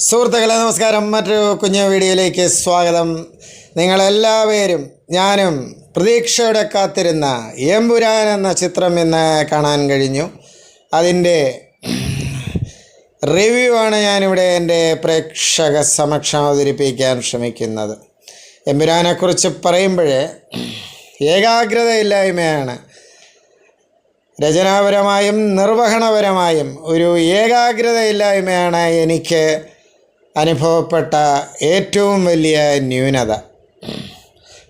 സുഹൃത്തുക്കളെ നമസ്കാരം. മറ്റൊരു കുഞ്ഞു വീഡിയോയിലേക്ക് സ്വാഗതം. നിങ്ങളെല്ലാവരും ഞാനും പ്രതീക്ഷയോടെ കാത്തിരുന്ന എമ്പുരാൻ എന്ന ചിത്രം ഇന്ന് കാണാൻ കഴിഞ്ഞു. അതിന്റെ റിവ്യൂ ആണ് ഞാനിവിടെ എന്റെ പ്രേക്ഷക സമക്ഷം അവതരിപ്പിക്കാൻ ശ്രമിക്കുന്നത്. എമ്പുരാനെക്കുറിച്ച് പറയുമ്പോഴേ ഏകാഗ്രതയില്ലായ്മയാണ്. രചനാപരമായും നിർവഹണപരമായും ഒരു ഏകാഗ്രതയില്ലായ്മയാണ് എനിക്ക് അനുഭവപ്പെട്ട ഏറ്റവും വലിയ ന്യൂനത.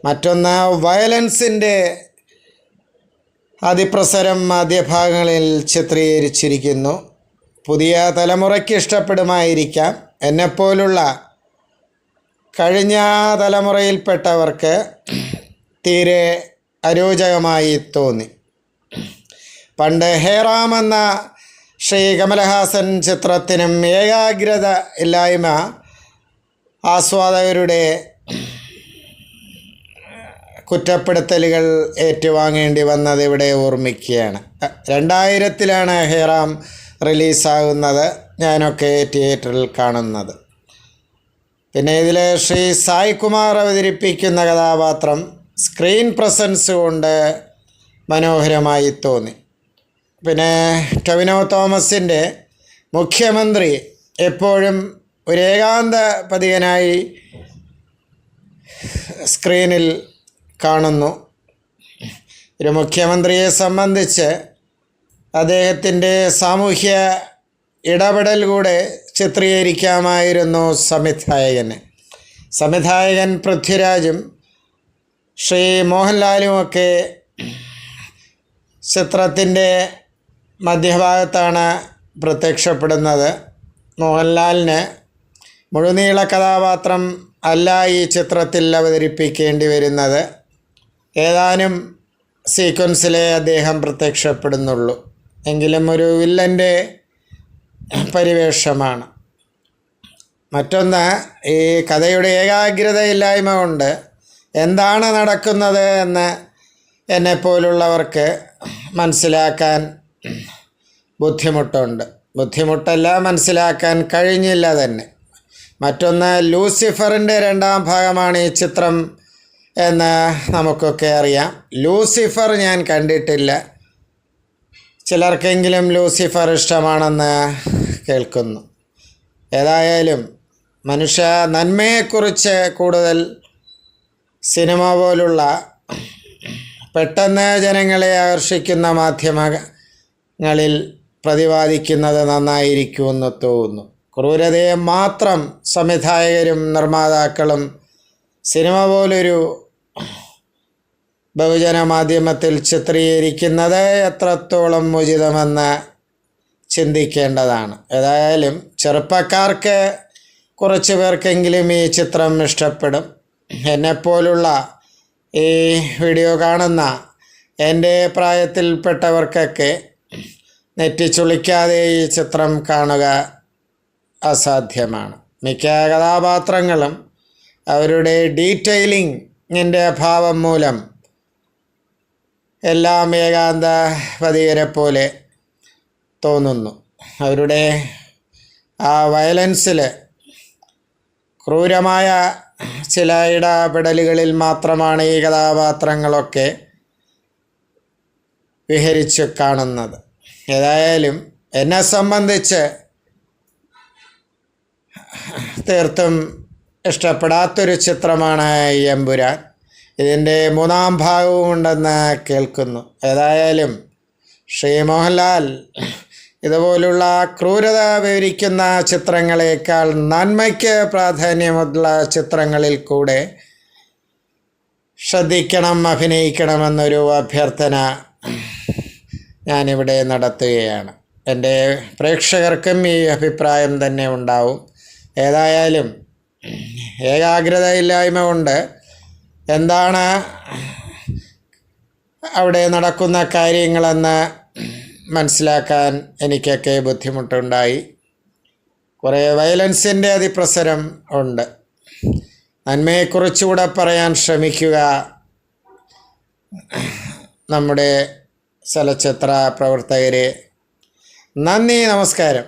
മറ്റൊന്ന് വയലൻസിന്റെ അതിപ്രസരം മധ്യഭാഗങ്ങളിൽ ചിത്രീകരിച്ചിരിക്കുന്നു. പുതിയ തലമുറയ്ക്ക് ഇഷ്ടപ്പെടുമായിരിക്കാം. എന്നെപ്പോലുള്ള കഴിഞ്ഞ തലമുറയിൽപ്പെട്ടവർക്ക് തീരെ അരോചകമായി തോന്നി. പണ്ട് ഹേറാം എന്ന ശ്രീ കമലഹാസൻ ചിത്രത്തിനും ഏകാഗ്രത ഇല്ലായ്മ ആസ്വാദകരുടെ കുറ്റപ്പെടുത്തലുകൾ ഏറ്റുവാങ്ങേണ്ടി വന്നത് ഇവിടെ ഓർമ്മിക്കുകയാണ്. രണ്ടായിരത്തിലാണ് ഹേറാം റിലീസാകുന്നത്. ഞാനൊക്കെ തിയേറ്ററിൽ കാണുന്നത്. പിന്നെ ഇതിൽ ശ്രീ സായികുമാർ അവതരിപ്പിക്കുന്ന കഥാപാത്രം സ്ക്രീൻ പ്രസൻസ് കൊണ്ട് മനോഹരമായി തോന്നി. പിന്നെ ടൊവിനോ തോമസിന്റെ മുഖ്യമന്ത്രി എപ്പോഴും ഒരു ഏകാന്ത പതികനായി സ്ക്രീനിൽ കാണുന്നു. ഒരു മുഖ്യമന്ത്രിയെ സംബന്ധിച്ച് അദ്ദേഹത്തിന്റെ സാമൂഹ്യ ഇടപെടൽ കൂടെ ചിത്രീകരിക്കാമായിരുന്നു സംവിധായകന്. സംവിധായകൻ പൃഥ്വിരാജും ശ്രീ മോഹൻലാലുമൊക്കെ ചിത്രത്തിന്റെ മധ്യഭാഗത്താണ് പ്രത്യക്ഷപ്പെടുന്നത്. മോഹൻലാലിന് മുഴുനീള കഥാപാത്രം അല്ല ഈ ചിത്രത്തിൽ അവതരിപ്പിക്കേണ്ടി വരുന്നത് ഏതാനും സീക്വൻസിലെ അദ്ദേഹം പ്രത്യക്ഷപ്പെടുന്നുള്ളൂ. എങ്കിലും ഒരു വില്ലന്റെ പരിവേഷമാണ്. മറ്റൊന്ന് ഈ കഥയുടെ ഏകാഗ്രതയില്ലായ്മ കൊണ്ട് എന്താണ് നടക്കുന്നത് എന്ന് എന്നെപ്പോലുള്ളവർക്ക് മനസ്സിലാക്കാൻ ബുദ്ധിമുട്ടുണ്ട്. ബുദ്ധിമുട്ടല്ല മനസ്സിലാക്കാൻ കഴിഞ്ഞില്ല തന്നെ. മറ്റൊന്ന് ലൂസിഫറിന്റെ രണ്ടാം ഭാഗമാണ് ഈ ചിത്രം എന്ന് നമുക്കൊക്കെ അറിയാം. ലൂസിഫർ ഞാൻ കണ്ടിട്ടില്ല. ചിലർക്കെങ്കിലും ലൂസിഫർ ഇഷ്ടമാണെന്ന് കേൾക്കുന്നു. ഏതായാലും മനുഷ്യ നന്മയെക്കുറിച്ച് കൂടുതൽ സിനിമ പോലുള്ള പെട്ടെന്ന് ജനങ്ങളെ ആകർഷിക്കുന്ന മാധ്യമങ്ങളിൽ പ്രതിപാദിക്കുന്നത് നന്നായിരിക്കുമെന്ന് തോന്നുന്നു. ക്രൂരതയെ മാത്രം സംവിധായകരും നിർമ്മാതാക്കളും സിനിമ പോലൊരു ബഹുജന മാധ്യമത്തിൽ ചിത്രീകരിക്കുന്നത് എത്രത്തോളം ഉചിതമെന്ന് ചിന്തിക്കേണ്ടതാണ്. ഏതായാലും ചെറുപ്പക്കാർക്ക് കുറച്ച് പേർക്കെങ്കിലും ഈ ചിത്രം ഇഷ്ടപ്പെടും. എന്നെപ്പോലുള്ള ഈ വീഡിയോ കാണുന്ന എന്റെ പ്രായത്തിൽപ്പെട്ടവർക്കൊക്കെ നെറ്റിച്ചുളിക്കാതെ ഈ ചിത്രം കാണുക അസാധ്യമാണ്. മിക്ക കഥാപാത്രങ്ങളും അവരുടെ ഡീറ്റെയിലിങ്ങിന്റെ അഭാവം മൂലം എല്ലാം ഏകാന്ത പതികരെ പോലെ തോന്നുന്നു. അവരുടെ ആ വയലൻസിൽ ക്രൂരമായ ചില ഇടപെടലുകളിൽ മാത്രമാണ് ഈ കഥാപാത്രങ്ങളൊക്കെ വിഹരിച്ച് കാണുന്നത്. ഏതായാലും എന്നെ സംബന്ധിച്ച് തീർത്തും ഇഷ്ടപ്പെടാത്തൊരു ചിത്രമാണ് എമ്പുരാൻ. ഇതിന്റെ മൂന്നാം ഭാഗവും ഉണ്ടെന്ന് കേൾക്കുന്നു. ഏതായാലും ശ്രീ മോഹൻലാൽ ഇതുപോലുള്ള ക്രൂരത വിവരിക്കുന്ന ചിത്രങ്ങളേക്കാൾ നന്മയ്ക്ക് പ്രാധാന്യമുള്ള ചിത്രങ്ങളിൽ കൂടെ ശ്രദ്ധിക്കണം അഭിനയിക്കണമെന്നൊരു അഭ്യർത്ഥന ഞാനിവിടെ നടത്തുകയാണ്. എന്റെ പ്രേക്ഷകർക്കും ഈ അഭിപ്രായം തന്നെ ഉണ്ടാവും. ഏതായാലും ഏകാഗ്രതയില്ലായ്മ കൊണ്ട് എന്താണ് അവിടെ നടക്കുന്ന കാര്യങ്ങളെന്ന് മനസ്സിലാക്കാൻ എനിക്കൊക്കെ ബുദ്ധിമുട്ടുണ്ടായി. കുറേ വയലൻസിന്റെ അതിപ്രസരം ഉണ്ട്. നന്മയെക്കുറിച്ചുകൂടെ പറയാൻ ശ്രമിക്കുക നമ്മുടെ ചലച്ചിത്ര പ്രവർത്തകരെ നന്ദി നമസ്കാരം.